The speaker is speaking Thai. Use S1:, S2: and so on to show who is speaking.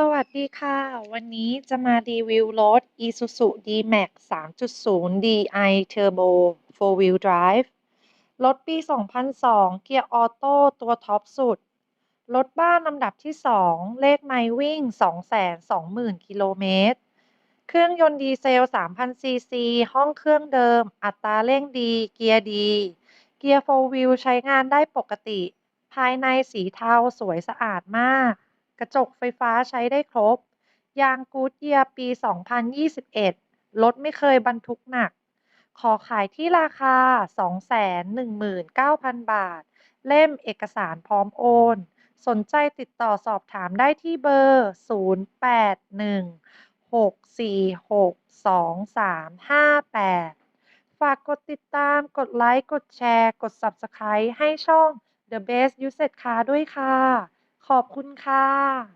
S1: สวัสดีค่ะ วันนี้จะมารีวิวรถ Isuzu D-Max 3.0 Di Turbo 4-wheel drive รถปี 2002 เกียร์ออโต้ตัวท็อปสุด รถบ้านลำดับที่ 2 เลขไมล์วิ่ง 220,000 กิโลเมตร เครื่องยนต์ดีเซล 3,000 ซีซี ห้องเครื่องเดิม อัตราเร่งดี เกียร์ดี เกียร์ 4-wheel ใช้งานได้ปกติ ภายในสีเทาสวยสะอาดมาก กระจกไฟฟ้าใช้ได้ครบ ยางกู๊ดเยียปี 2021 รถไม่เคยบรรทุกหนัก ขอขายที่ราคา 219,000 บาท เล่มเอกสารพร้อมโอน สนใจติดต่อสอบถามได้ที่เบอร์ 0816462358ฝากกดติดตาม กดไลค์ กดแชร์ กด Subscribe ให้ช่อง The Best Used Car ด้วยค่ะ ขอบคุณค่ะ